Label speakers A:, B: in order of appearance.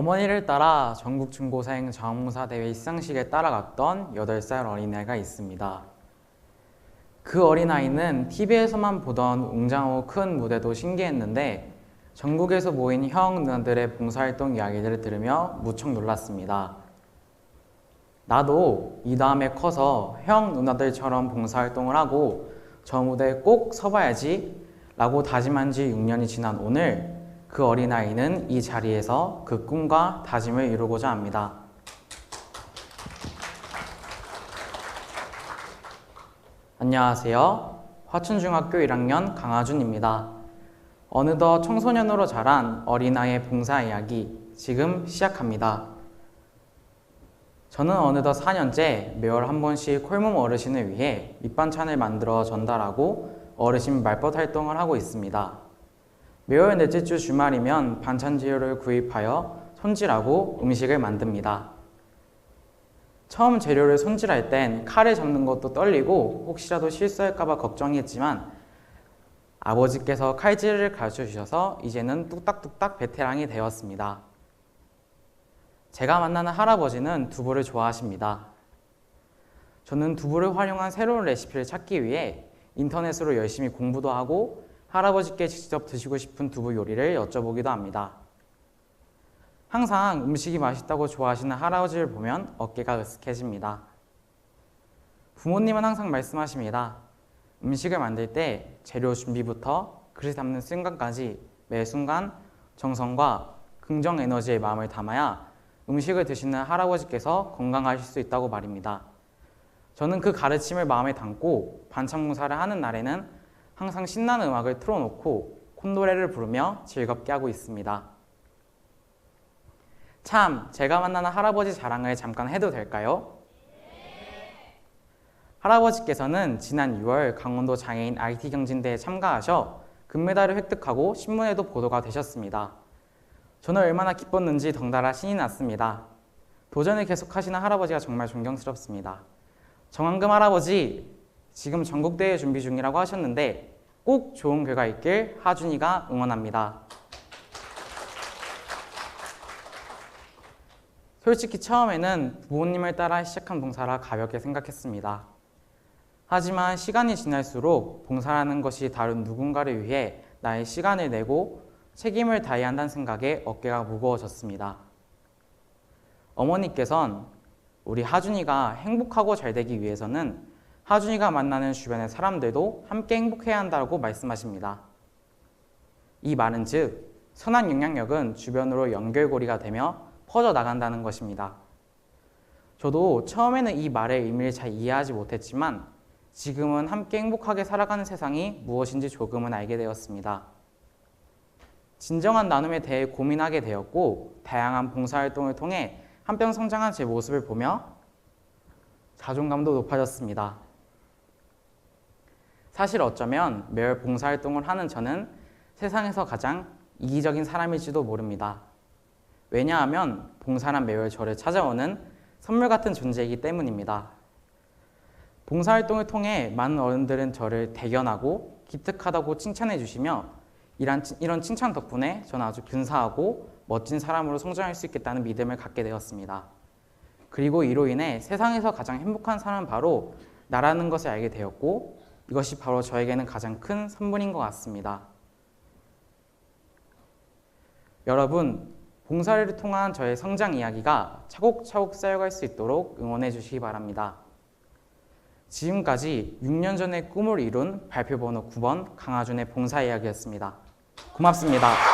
A: 어머니를 따라 전국 중고생 자원봉사 대회 시상식에 따라갔던 8살 어린아이가 있습니다. 그 어린아이는 TV에서만 보던 웅장하고 큰 무대도 신기했는데 전국에서 모인 형 누나들의 봉사활동 이야기들을 들으며 무척 놀랐습니다. 나도 이 다음에 커서 형 누나들처럼 봉사활동을 하고 저 무대에 꼭 서봐야지 라고 다짐한 지 6년이 지난 오늘 그 어린아이는 이 자리에서 그 꿈과 다짐을 이루고자 합니다. 안녕하세요. 화춘중학교 1학년 강하준입니다. 어느덧 청소년으로 자란 어린아이의 봉사 이야기 지금 시작합니다. 저는 어느덧 4년째 매월 한 번씩 콜몸 어르신을 위해 밑반찬을 만들어 전달하고 어르신 말벗 활동을 하고 있습니다. 매월 넷째 주 주말이면 반찬 재료를 구입하여 손질하고 음식을 만듭니다. 처음 재료를 손질할 땐 칼을 잡는 것도 떨리고 혹시라도 실수할까봐 걱정했지만 아버지께서 칼질을 가르쳐 주셔서 이제는 뚝딱뚝딱 베테랑이 되었습니다. 제가 만나는 할아버지는 두부를 좋아하십니다. 저는 두부를 활용한 새로운 레시피를 찾기 위해 인터넷으로 열심히 공부도 하고 할아버지께 직접 드시고 싶은 두부 요리를 여쭤보기도 합니다. 항상 음식이 맛있다고 좋아하시는 할아버지를 보면 어깨가 으쓱해집니다. 부모님은 항상 말씀하십니다. 음식을 만들 때 재료 준비부터 그릇 담는 순간까지 매 순간 정성과 긍정 에너지의 마음을 담아야 음식을 드시는 할아버지께서 건강하실 수 있다고 말입니다. 저는 그 가르침을 마음에 담고 반찬 봉사를 하는 날에는 항상 신나는 음악을 틀어놓고 콧노래를 부르며 즐겁게 하고 있습니다. 참, 제가 만나는 할아버지 자랑을 잠깐 해도 될까요? 할아버지께서는 지난 6월 강원도 장애인 IT 경진대에 참가하셔 금메달을 획득하고 신문에도 보도가 되셨습니다. 저는 얼마나 기뻤는지 덩달아 신이 났습니다. 도전을 계속하시는 할아버지가 정말 존경스럽습니다. 정한금 할아버지, 지금 전국대회 준비 중이라고 하셨는데 꼭 좋은 결과 있길 하준이가 응원합니다. 솔직히 처음에는 부모님을 따라 시작한 봉사라 가볍게 생각했습니다. 하지만 시간이 지날수록 봉사라는 것이 다른 누군가를 위해 나의 시간을 내고 책임을 다해야 한다는 생각에 어깨가 무거워졌습니다. 어머니께선 우리 하준이가 행복하고 잘 되기 위해서는 하준이가 만나는 주변의 사람들도 함께 행복해야 한다고 말씀하십니다. 이 말은 즉, 선한 영향력은 주변으로 연결고리가 되며 퍼져 나간다는 것입니다. 저도 처음에는 이 말의 의미를 잘 이해하지 못했지만 지금은 함께 행복하게 살아가는 세상이 무엇인지 조금은 알게 되었습니다. 진정한 나눔에 대해 고민하게 되었고 다양한 봉사활동을 통해 한뼘 성장한 제 모습을 보며 자존감도 높아졌습니다. 사실 어쩌면 매월 봉사활동을 하는 저는 세상에서 가장 이기적인 사람일지도 모릅니다. 왜냐하면 봉사란 매월 저를 찾아오는 선물 같은 존재이기 때문입니다. 봉사활동을 통해 많은 어른들은 저를 대견하고 기특하다고 칭찬해 주시며 이런, 이런 칭찬 덕분에 저는 아주 근사하고 멋진 사람으로 성장할 수 있겠다는 믿음을 갖게 되었습니다. 그리고 이로 인해 세상에서 가장 행복한 사람은 바로 나라는 것을 알게 되었고 이것이 바로 저에게는 가장 큰 선물인 것 같습니다. 여러분, 봉사를 통한 저의 성장 이야기가 차곡차곡 쌓여갈 수 있도록 응원해 주시기 바랍니다. 지금까지 6년 전에 꿈을 이룬 발표번호 9번 강하준의 봉사 이야기였습니다. 고맙습니다.